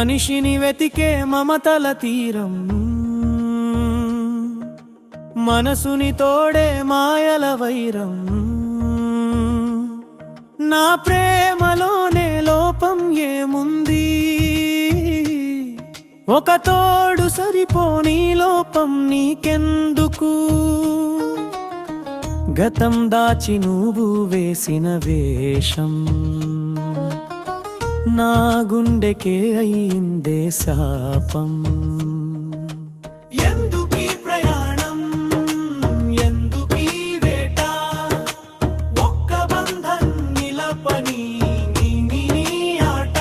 మనిషిని వెతికే మమతల తీరం. మనసుని తోడే మాయల వైరం. నా ప్రేమలోనే లోపం ఏముంది? ఒక తోడు సరిపోని లోపం నీకెందుకు? గతం దాచి నువ్వు వేసిన వేషం. నా గుండెకే అయిందే శాపం. ప్రయాణం? ఒక్క బంధం ఆట.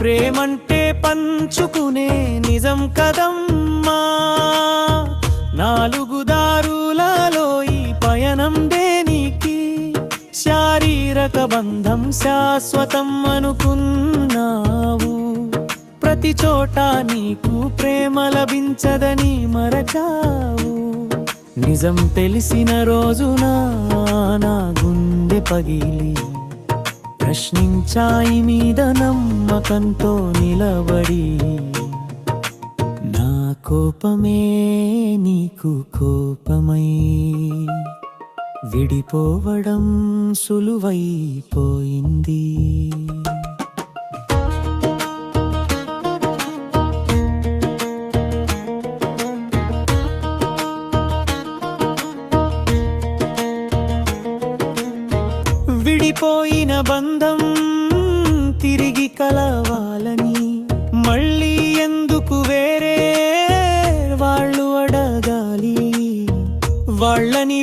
ప్రేమంటే పంచుకునే నిజం కదమ్మా. నాలుగు బంధం శాశ్వతం అనుకున్నావు. ప్రతి చోట నీకు ప్రేమ లభించదని మరచావు. నిజం తెలిసిన రోజున నా గుండె పగిలి ప్రశ్నించాయి మీద నమ్మకంతో నిలబడి. నా కోపమే నీకు కోపమై విడిపోవడం సులువైపోయింది. విడిపోయిన బంధం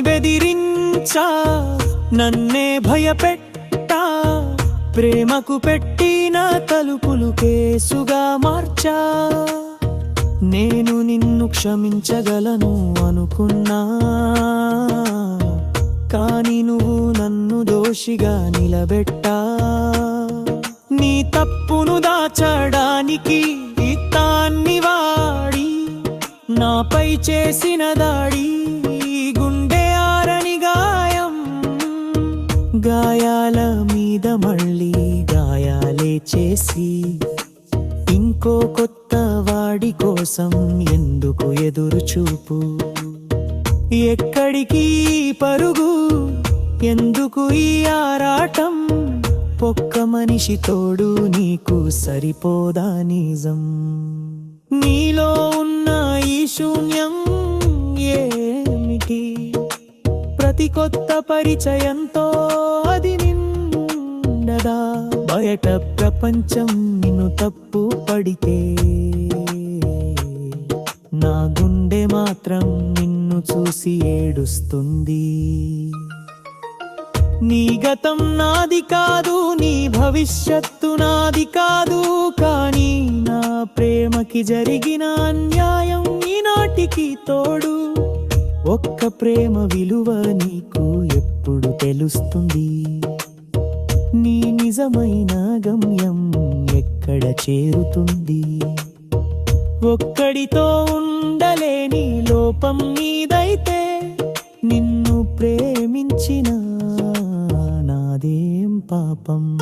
బెదిరించా నన్నే భయపెట్టా ప్రేమకు పెట్టిన తలుపులు కేసుగా మార్చా. నేను నిన్ను క్షమించగలను అనుకున్నా కాని నువ్వు నన్ను దోషిగా నిలబెట్టా. నీ తప్పును దాచడానికి ఇత్తాన్ని వాడి నాపై చేసిన దాడి గాయాల మీద మళ్ళీ గాయాలే చేసి ఇంకో కొత్త వాడి కోసం ఎందుకు ఎదురు చూపు ఎక్కడికి పరుగు? ఎందుకు ఈ ఆరాటం? ఒక్క మనిషి తోడు నీకు సరిపోదా నిజం? నీలో ఉన్న ఈ శూన్యం ఏమిటి? ప్రతి కొత్త పరిచయంతో బయట ప్రపంచం నిన్ను తప్పు పడితే నా గుండె మాత్రం నిన్ను చూసి ఏడుస్తుంది. నీ గతం నాది కాదు నీ భవిష్యత్తు నాది కాదు కానీ నా ప్రేమకి జరిగిన అన్యాయం ఈనాటికి తోడు. ఒక్క ప్రేమ విలువ నీకు ఎప్పుడు తెలుస్తుంది? నీ నిజమైన గమ్యం ఎక్కడ చేరుతుంది? ఒక్కడితో ఉండలేని లోపం నీదైతే నిన్ను ప్రేమించిన నాదేం పాపం?